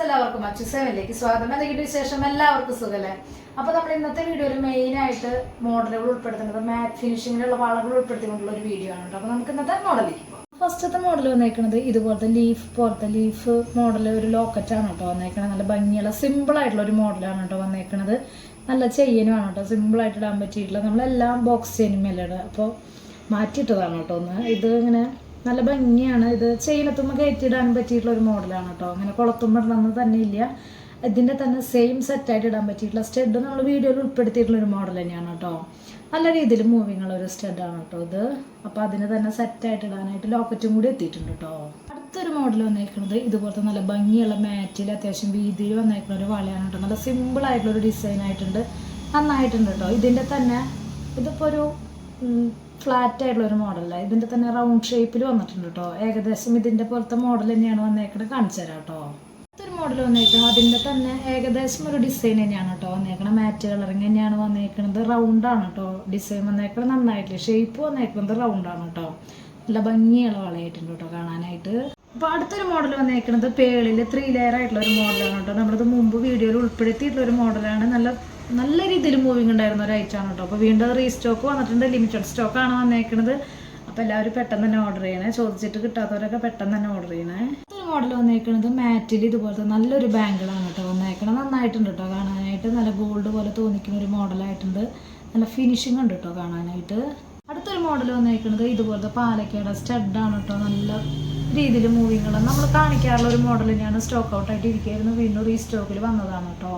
എല്ലാവർക്കും അച്ചു സെവനിലേക്ക് സ്വാഗതം. അല്ലെങ്കിൽ ശേഷം എല്ലാവർക്കും സുഖല്ലേ? അപ്പൊ നമ്മൾ ഇന്നത്തെ വീഡിയോയിൽ മെയിൻ ആയിട്ട് മോഡലുകൾ ഉൾപ്പെടുത്തുന്നത് മാറ്റ് ഫിനിഷിങ്ങിലുള്ള വളകൾ ഉൾപ്പെടുത്തിക്കൊണ്ടുള്ള ഒരു വീഡിയോ ആണ് അപ്പൊ നമുക്ക് ഇന്നത്തെ മോഡലിലേക്ക് ഫസ്റ്റത്തെ മോഡൽ വന്നേക്കുന്നത് ഇതുപോലത്തെ ലീഫ് പോലത്തെ ലീഫ് മോഡൽ ഒരു ലോക്കറ്റ് ആണ് കേട്ടോ വന്നേക്കണത്. നല്ല ഭംഗിയുള്ള സിമ്പിൾ ആയിട്ടുള്ള ഒരു മോഡലാണ് കേട്ടോ വന്നേക്കണത്. നല്ല ചെയ്യനുമാണ് കേട്ടോ. സിമ്പിൾ ആയിട്ട് ഇടാൻ പറ്റിയിട്ടുള്ള നമ്മളെല്ലാം ബോക്സ് ചെയ്യുന്ന മേലാണ് അപ്പോൾ മാറ്റിയിട്ടതാണ് കേട്ടോ ഒന്ന്. ഇത് ഇങ്ങനെ നല്ല ഭംഗിയാണ്. ഇത് ചെയിനത്തുമ്പോൾ കയറ്റിയിടാൻ പറ്റിയിട്ടുള്ള ഒരു മോഡലാണ് കേട്ടോ. അങ്ങനെ കുളത്തുമ്പോൾ തന്നെ ഇല്ല. ഇതിന്റെ തന്നെ സെയിം സെറ്റായിട്ട് ഇടാൻ പറ്റിയിട്ടുള്ള സ്റ്റെഡ് നമ്മൾ വീഡിയോയിൽ ഉൾപ്പെടുത്തിയിട്ടുള്ള ഒരു മോഡൽ തന്നെയാണ് കേട്ടോ. നല്ല രീതിയിൽ മൂവിങ് ഉള്ള ഒരു സ്റ്റെഡാണ് കേട്ടോ ഇത്. അപ്പോൾ അതിന് തന്നെ സെറ്റായിട്ട് ഇടാനായിട്ട് ലോക്കറ്റും കൂടി എത്തിയിട്ടുണ്ട് കേട്ടോ. അടുത്തൊരു മോഡൽ വന്നേക്കുന്നത് ഇതുപോലത്തെ നല്ല ഭംഗിയുള്ള മാറ്റിൽ അത്യാവശ്യം വീതിയിൽ വന്നേക്കുന്ന ഒരു വളയാണ് കേട്ടോ. നല്ല സിമ്പിൾ ആയിട്ടുള്ള ഒരു ഡിസൈൻ ആയിട്ടുണ്ട്. നന്നായിട്ടുണ്ട് കേട്ടോ. ഇതിന്റെ തന്നെ ഇതിപ്പോൾ ഒരു ഫ്ലാറ്റ് ആയിട്ടുള്ള ഒരു മോഡലല്ല ഇതിന്റെ തന്നെ റൗണ്ട് ഷേപ്പിൽ വന്നിട്ടുണ്ട് കേട്ടോ ഏകദേശം ഇതിന്റെ പോലത്തെ മോഡൽ തന്നെയാണ് വന്നേക്കണത്. കാണിച്ചു തരാം കേട്ടോ അടുത്തൊരു മോഡൽ വന്നേക്കണം അതിന്റെ തന്നെ ഏകദേശം ഒരു ഡിസൈൻ തന്നെയാണ് കേട്ടോ വന്നേക്കണം മാറ്റ് കളറിങ് തന്നെയാണ് വന്നേക്കണത്. റൗണ്ട് ആണ് കേട്ടോ ഡിസൈൻ വന്നേക്കണം നന്നായിട്ടില്ല? ഷേപ്പ് വന്നേക്കുന്നത് ആണ് കേട്ടോ നല്ല ഭംഗിയുള്ള വളയായിട്ടുണ്ട് കേട്ടോ കാണാനായിട്ട്. അപ്പോൾ അടുത്തൊരു മോഡൽ വന്നേക്കുന്നത് പേളിൽ ത്രീ ലെയർ ആയിട്ടുള്ള ഒരു മോഡലാണ് കേട്ടോ നമ്മളിത് മുമ്പ് വീഡിയോയിൽ ഉൾപ്പെടുത്തിയിട്ടുള്ള ഒരു മോഡലാണ് നല്ല നല്ല രീതിയിൽ മൂവിങ് ഉണ്ടായിരുന്ന ഒരു ഐറ്റമാണ് കേട്ടോ. അപ്പോൾ വീണ്ടും റീസ്റ്റോക്ക് വന്നിട്ടുണ്ട്. ലിമിറ്റഡ് ആണ് വന്നേക്കുന്നത് അപ്പോൾ എല്ലാവരും പെട്ടെന്ന് തന്നെ ഓർഡർ ചെയ്യണേ. ചോദിച്ചിട്ട് കിട്ടാത്തവരൊക്കെ പെട്ടെന്ന് തന്നെ ഓർഡർ ചെയ്യണേ. ഒരു മോഡൽ വന്നേക്കുന്നത് മാറ്റിൽ ഇതുപോലത്തെ നല്ലൊരു ബാങ്കിളാണ് കേട്ടോ വന്നേക്കണത്. നന്നായിട്ടുണ്ട് കേട്ടോ കാണാനായിട്ട്. നല്ല ഗോൾഡ് പോലെ തോന്നിക്കുന്ന ഒരു മോഡലായിട്ടുണ്ട് നല്ല ഫിനിഷിംഗ് ഉണ്ട് കേട്ടോ കാണാനായിട്ട്. അടുത്തൊരു മോഡൽ വന്നേക്കുന്നത് ഇതുപോലത്തെ പാലക്കയുടെ സ്റ്റഡാണ് കേട്ടോ. നല്ല രീതിയിൽ മൂവിങ്ങുള്ള നമ്മൾ കാണിക്കാറുള്ള ഒരു മോഡൽ തന്നെയാണ് സ്റ്റോക്ക് ഔട്ടായിട്ട് ഇരിക്കുകയായിരുന്നു. വീണ്ടും റീസ്റ്റോക്കിൽ വന്നതാണ് കേട്ടോ.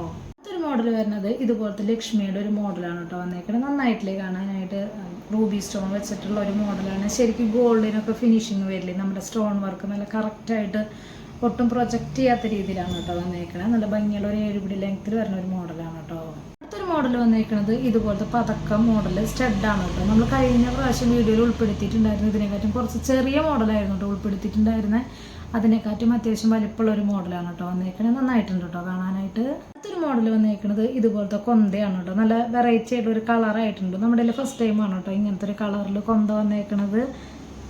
മോഡൽ വരുന്നത് ഇതുപോലത്തെ ലക്ഷ്മിയുടെ ഒരു മോഡലാണ് കേട്ടോ വന്നേക്കുന്നത് നന്നായിട്ടില്ലേ കാണാനായിട്ട്? റൂബി സ്റ്റോൺ വെച്ചിട്ടുള്ള ഒരു മോഡലാണ് ശരിക്കും ഗോൾഡിനൊക്കെ ഫിനിഷിങ് വരില്ലേ? നമ്മുടെ സ്റ്റോൺ വർക്ക് നല്ല കറക്റ്റായിട്ട് ഒട്ടും പ്രൊജക്റ്റ് ചെയ്യാത്ത രീതിയിലാണ് കേട്ടോ വന്നേക്കണത്. നല്ല ഭംഗിയുള്ള ഒരു ഏഴുപിടി ലെങ്ത്തിൽ വരുന്ന ഒരു മോഡലാണ് കേട്ടോ. അടുത്തൊരു മോഡൽ വന്നേക്കുന്നത് ഇതുപോലത്തെ പതക്കം മോഡൽ സ്റ്റഡാണ് കേട്ടോ. നമ്മൾ കഴിഞ്ഞ പ്രാവശ്യം വീഡിയോയിൽ ഉൾപ്പെടുത്തിയിട്ടുണ്ടായിരുന്നു. ഇതിനെക്കാട്ടും കുറച്ച് ചെറിയ മോഡലായിരുന്നു കേട്ടോ ഉൾപ്പെടുത്തിയിട്ടുണ്ടായിരുന്നത് അതിനെക്കാട്ടും അത്യാവശ്യം വലിപ്പമുള്ള ഒരു മോഡലാണ് കേട്ടോ വന്നേക്കണത്. നന്നായിട്ടുണ്ട് കേട്ടോ കാണാനായിട്ട്. അടുത്തൊരു മോഡൽ വന്നേക്കുന്നത് ഇതുപോലത്തെ കൊന്തയാണ് കേട്ടോ. നല്ല വെറൈറ്റി ആയിട്ട് ഒരു കളറായിട്ടുണ്ട് നമ്മുടെ ഫസ്റ്റ് ഫസ്റ്റ് ആണ് കേട്ടോ ഇങ്ങനത്തെ ഒരു കളറിൽ കൊന്ത വന്നേക്കണത്.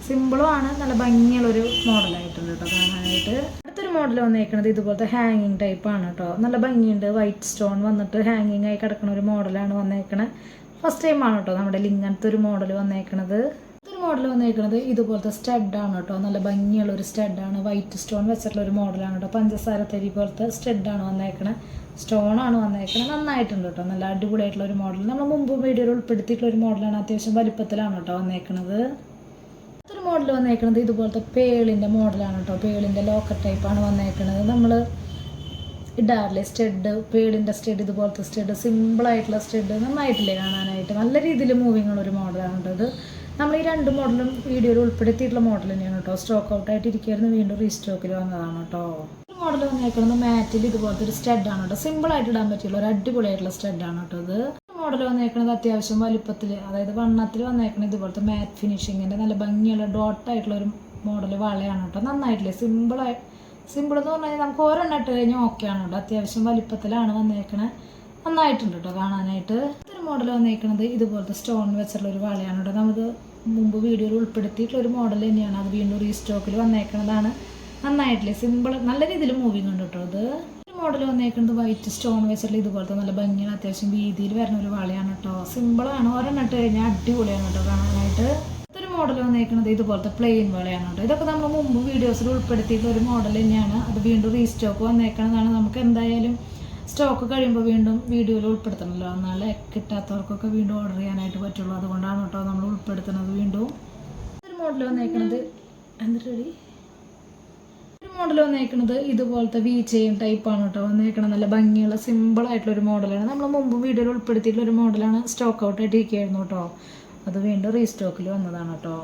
സിമ്പിളും ആണ് നല്ല ഭംഗിയുള്ള ഒരു മോഡലായിട്ടുണ്ട് കേട്ടോ കാണാനായിട്ട്. അടുത്തൊരു മോഡൽ വന്നേക്കണത് ഇതുപോലത്തെ ഹാങ്ങിങ് ടൈപ്പ് ആണ് കേട്ടോ. നല്ല ഭംഗിയുണ്ട്. വൈറ്റ് സ്റ്റോൺ വന്നിട്ട് ഹാങ്ങിങ് ആയി കിടക്കുന്ന ഒരു മോഡലാണ് വന്നേക്കണത് ഫസ്റ്റ് ടൈം ആണ് കേട്ടോ നമ്മുടെ ഇങ്ങനത്തെ ഒരു മോഡൽ വന്നേക്കണത്. ഒരു മോഡൽ വന്നിരിക്കുന്നത് ഇതുപോലത്തെ സ്റ്റഡാണ് കേട്ടോ നല്ല ഭംഗിയുള്ള ഒരു സ്റ്റഡാണ് വൈറ്റ് സ്റ്റോൺ വെച്ചിട്ടുള്ള ഒരു മോഡലാണ് കേട്ടോ പഞ്ചസാര തരി പോലത്തെ ആണ് വന്നേക്കണത് സ്റ്റോൺ ആണ് വന്നേക്കണത് നന്നായിട്ടുണ്ട് കേട്ടോ നല്ല അടിപൊളിയായിട്ടുള്ള ഒരു മോഡൽ നമ്മൾ മുമ്പ് വീഡിയോയിൽ ഉൾപ്പെടുത്തിയിട്ടുള്ള ഒരു മോഡലാണ് അത്യാവശ്യം വലിപ്പത്തിലാണ് കേട്ടോ വന്നേക്കണത്. ഒരു മോഡൽ വന്നേക്കണത് ഇതുപോലത്തെ പേളിന്റെ മോഡലാണ് കേട്ടോ പേളിന്റെ ലോക്കർ ടൈപ്പാണ് വന്നേക്കണത്. നമ്മൾ ഇടാറില്ലേ? സ്റ്റെഡ് പേളിന്റെ സ്റ്റെഡ് ഇതുപോലത്തെ സ്റ്റെഡ് സിമ്പിളായിട്ടുള്ള സ്റ്റെഡ് നന്നായിട്ടില്ലേ കാണാനായിട്ട്? നല്ല രീതിയിൽ മൂവിങ് ഉള്ള ഒരു മോഡലാണ് കേട്ടോ ഇത്. നമ്മൾ ഈ രണ്ട് മോഡലും വീഡിയോയിൽ ഉൾപ്പെടുത്തിയിട്ടുള്ള മോഡൽ തന്നെയാണ് കേട്ടോ സ്റ്റോക്ക് ഔട്ട് ആയിട്ട് ഇരിക്കുകയായിരുന്നു വീണ്ടും റീസ്റ്റോക്കിൽ വന്നതാണ് കേട്ടോ ഒരു മോഡൽ വന്നേക്കുന്നത് മാറ്റിൽ ഇതുപോലത്തെ ഒരു സ്റ്റഡാണ് കേട്ടോ സിമ്പിളായിട്ട് ഇടാൻ പറ്റിയുള്ള ഒരു അടിപൊളിയായിട്ടുള്ള ആണ് കേട്ടോ ഇത്. മോഡൽ വന്നേക്കുന്നത് അത്യാവശ്യം വലുപ്പത്തിൽ അതായത് വണ്ണത്തിൽ വന്നേക്കുന്നത് ഇതുപോലത്തെ മാറ്റ് ഫിനിഷിങ്ങിന്റെ നല്ല ഭംഗിയുള്ള ഡോട്ട് ആയിട്ടുള്ള ഒരു മോഡൽ വളയാണ് കേട്ടോ നന്നായിട്ടില്ലേ? സിമ്പിളായി സിമ്പിൾ എന്ന് പറഞ്ഞാൽ നമുക്ക് ഒരെണ്ണം ഇട്ട് കഴിഞ്ഞാൽ ഓക്കെയാണ് കേട്ടോ അത്യാവശ്യം വലിപ്പത്തിലാണ് വന്നേക്കണേ. നന്നായിട്ടുണ്ട് കേട്ടോ കാണാനായിട്ട്. മോഡൽ വന്നേക്കുന്നത് ഇതുപോലത്തെ സ്റ്റോൺ വെച്ചുള്ള ഒരു വളയാണ് കേട്ടോ. നമുക്ക് മുമ്പ് വീഡിയോയിൽ ഉൾപ്പെടുത്തിയിട്ടുള്ള ഒരു മോഡൽ തന്നെയാണ് അത് വീണ്ടും റീസ്റ്റോക്കിൽ വന്നേക്കുന്നതാണ് നന്നായിട്ടില്ലേ? സിമ്പിൾ നല്ല രീതിയിൽ മൂവിങ് ഉണ്ട് കേട്ടോ അത്. മോഡൽ വന്നേക്കുന്നത് വൈറ്റ് സ്റ്റോൺ വെച്ചിട്ടുള്ള ഇതുപോലത്തെ നല്ല ഭംഗിയാണ് അത്യാവശ്യം വീതിയിൽ വരുന്ന ഒരു വളയാണ് കേട്ടോ. സിമ്പിളാണ് ഒരെണ്ണം ഇട്ട് കഴിഞ്ഞാൽ അടിപൊളിയാണ് കേട്ടോ കാണാനായിട്ട്. ഇതൊരു മോഡൽ വന്നേക്കുന്നത് ഇതുപോലത്തെ പ്ലെയിൻ വളയാണ് കേട്ടോ. ഇതൊക്കെ നമ്മൾ മുമ്പ് വീഡിയോസിൽ ഉൾപ്പെടുത്തിയിട്ടുള്ള ഒരു മോഡൽ തന്നെയാണ്. അത് വീണ്ടും റീസ്റ്റോക്ക് വന്നേക്കുന്നതാണ് നമുക്ക് എന്തായാലും സ്റ്റോക്ക് കഴിയുമ്പോൾ വീണ്ടും വീഡിയോയിൽ ഉൾപ്പെടുത്തണമല്ലോ എന്നാലേ കിട്ടാത്തവർക്കൊക്കെ വീണ്ടും ഓർഡർ ചെയ്യാനായിട്ട് പറ്റുള്ളൂ. അതുകൊണ്ടാണ് കേട്ടോ നമ്മൾ ഉൾപ്പെടുത്തുന്നത് വീണ്ടും. ഒരു മോഡൽ വന്നേക്കുന്നത് എന്നിട്ട് റെഡി ഒരു മോഡൽ വന്നേക്കുന്നത് ഇതുപോലത്തെ വി ചെയിൻ ടൈപ്പാണ് കേട്ടോ വന്നേക്കണം നല്ല ഭംഗിയുള്ള സിമ്പിൾ ആയിട്ടുള്ള ഒരു മോഡലാണ് നമ്മൾ മുമ്പ് വീഡിയോയിൽ ഉൾപ്പെടുത്തിയിട്ടുള്ള ഒരു മോഡലാണ് സ്റ്റോക്ക് ഔട്ട് ആയിട്ട് ഇരിക്കുകയായിരുന്നു കേട്ടോ. അത് വീണ്ടും റീസ്റ്റോക്കിൽ വന്നതാണ് കേട്ടോ.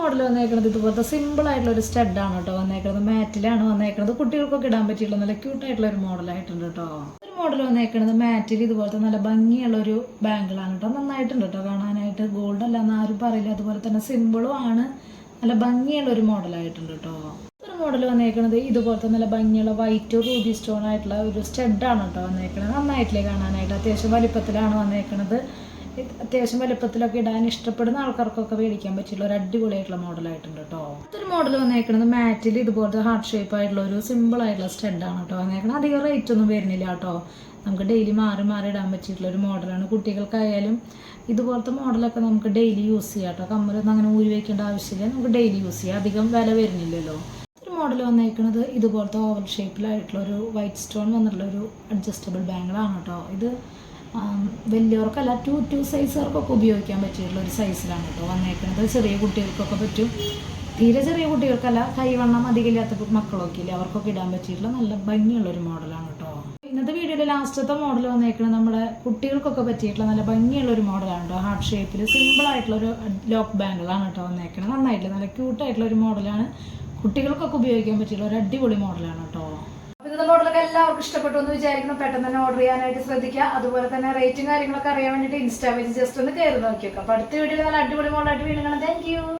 മോഡൽ വന്നേക്കുന്നത് ഇതുപോലത്തെ സിമ്പിൾ ആയിട്ടുള്ള ഒരു സ്റ്റഡാണ് കേട്ടോ വന്നേക്കുന്നത് മാറ്റിലാണ് വന്നേക്കുന്നത് കുട്ടികൾക്കൊക്കെ ഇടാൻ പറ്റിയുള്ള നല്ല ക്യൂട്ട് ആയിട്ടുള്ള ഒരു മോഡലായിട്ടുണ്ട് കേട്ടോ. ഒരു മോഡൽ വന്നേക്കുന്നത് മാറ്റിൽ ഇതുപോലത്തെ നല്ല ഭംഗിയുള്ള ഒരു ബാങ്കിളാണ് കേട്ടോ. നന്നായിട്ടുണ്ട് കേട്ടോ കാണാനായിട്ട്. ഗോൾഡ് അല്ല എന്ന് ആരും പറയില്ല. അതുപോലെ തന്നെ സിമ്പിളും ആണ്. നല്ല ഭംഗിയുള്ള ഒരു മോഡലായിട്ടുണ്ട് കേട്ടോ. ഒരു മോഡൽ വന്നേക്കുന്നത് ഇതുപോലത്തെ നല്ല ഭംഗിയുള്ള വൈറ്റ് റൂബി സ്റ്റോൺ ആയിട്ടുള്ള ഒരു സ്റ്റഡാണ് കേട്ടോ വന്നേക്കുന്നത് നന്നായിട്ടില്ലേ കാണാനായിട്ട്. അത്യാവശ്യം വലിപ്പത്തിലാണ് വന്നേക്കുന്നത് അത്യാവശ്യം വലുപ്പത്തിലൊക്കെ ഇടാൻ ഇഷ്ടപ്പെടുന്ന ആൾക്കാർക്കൊക്കെ മേടിക്കാൻ പറ്റിയുള്ള ഒരു അടിപൊളിയായിട്ടുള്ള മോഡലായിട്ടുണ്ട് കേട്ടോ ഇതൊരു മോഡൽ വന്നേക്കുന്നത് മാറ്റിൽ ഇതുപോലത്തെ ഹാർട്ട് ഷേപ്പ് ആയിട്ടുള്ള ഒരു സിമ്പിൾ ആയിട്ടുള്ള സ്റ്റെൻഡാണ് കേട്ടോ വന്നേക്കുന്നത് അധികം റേറ്റ് ഒന്നും വരുന്നില്ല കേട്ടോ നമുക്ക് ഡെയിലി മാറി മാറി ഇടാൻ പറ്റിയിട്ടുള്ള ഒരു മോഡലാണ് കുട്ടികൾക്കായാലും ഇതുപോലത്തെ മോഡലൊക്കെ നമുക്ക് ഡെയിലി യൂസ് ചെയ്യാം കേട്ടോ കമ്മലൊന്നും അങ്ങനെ ഊരി വയ്ക്കേണ്ട ആവശ്യമില്ല. നമുക്ക് ഡെയിലി യൂസ് ചെയ്യാം. അധികം വില വരുന്നില്ലല്ലോ. ഒരു മോഡൽ വന്നേക്കുന്നത് ഇതുപോലത്തെ ഓവൽ ഷേപ്പിലായിട്ടുള്ള ഒരു വൈറ്റ് സ്റ്റോൺ വന്നിട്ടുള്ള ഒരു അഡ്ജസ്റ്റബിൾ ബാങ്കിളാണ് കേട്ടോ ഇത് വലിയവർക്കല്ല ടു ടു സൈസുകാർക്കൊക്കെ ഉപയോഗിക്കാൻ പറ്റിയുള്ള ഒരു സൈസിലാണ് കേട്ടോ വന്നേക്കുന്നത് ചെറിയ കുട്ടികൾക്കൊക്കെ പറ്റും. തീരെ ചെറിയ കുട്ടികൾക്കല്ല കൈവണ്ണം അധികമില്ലാത്ത മക്കളൊക്കെ ഇല്ലേ? അവർക്കൊക്കെ ഇടാൻ പറ്റിയിട്ടുള്ള നല്ല ഭംഗിയുള്ള ഒരു മോഡലാണ് കേട്ടോ ഇന്നത്തെ വീഡിയോയുടെ ലാസ്റ്റത്തെ മോഡൽ വന്നേക്കുന്നത് നമ്മുടെ കുട്ടികൾക്കൊക്കെ പറ്റിയിട്ടുള്ള നല്ല ഭംഗിയുള്ള ഒരു മോഡലാണ് കേട്ടോ ഹാർട്ട് ഷേപ്പിൽ സിമ്പിൾ ആയിട്ടുള്ള ഒരു ലോക്ക് ബാങ്കിളാണ് കേട്ടോ വന്നേക്കുന്നത് നന്നായിട്ട് നല്ല ക്യൂട്ടായിട്ടുള്ള ഒരു മോഡലാണ് കുട്ടികൾക്കൊക്കെ ഉപയോഗിക്കാൻ പറ്റിയുള്ള ഒരു അടിപൊളി മോഡലാണ് കേട്ടോ ഇന്നത്തെ മോഡലൊക്കെ എല്ലാവർക്കും ഇഷ്ടപ്പെട്ടു എന്ന് വിചാരിക്കണം പെട്ടെന്ന് തന്നെ ഓർഡർ ചെയ്യാനായിട്ട് ശ്രദ്ധിക്കുക. അതുപോലെ തന്നെ റേറ്റും കാര്യങ്ങളൊക്കെ അറിയാൻ വേണ്ടിയിട്ട് ഇൻസ്റ്റാ പേജ് ജസ്റ്റ് ഒന്ന് കയറി നോക്കിയേക്കാം. അപ്പോൾ അടുത്ത വീഡിയോയിൽ നല്ല അടിപൊളി മോഡലായിട്ട് വീണ്ടും കാണാം. താങ്ക്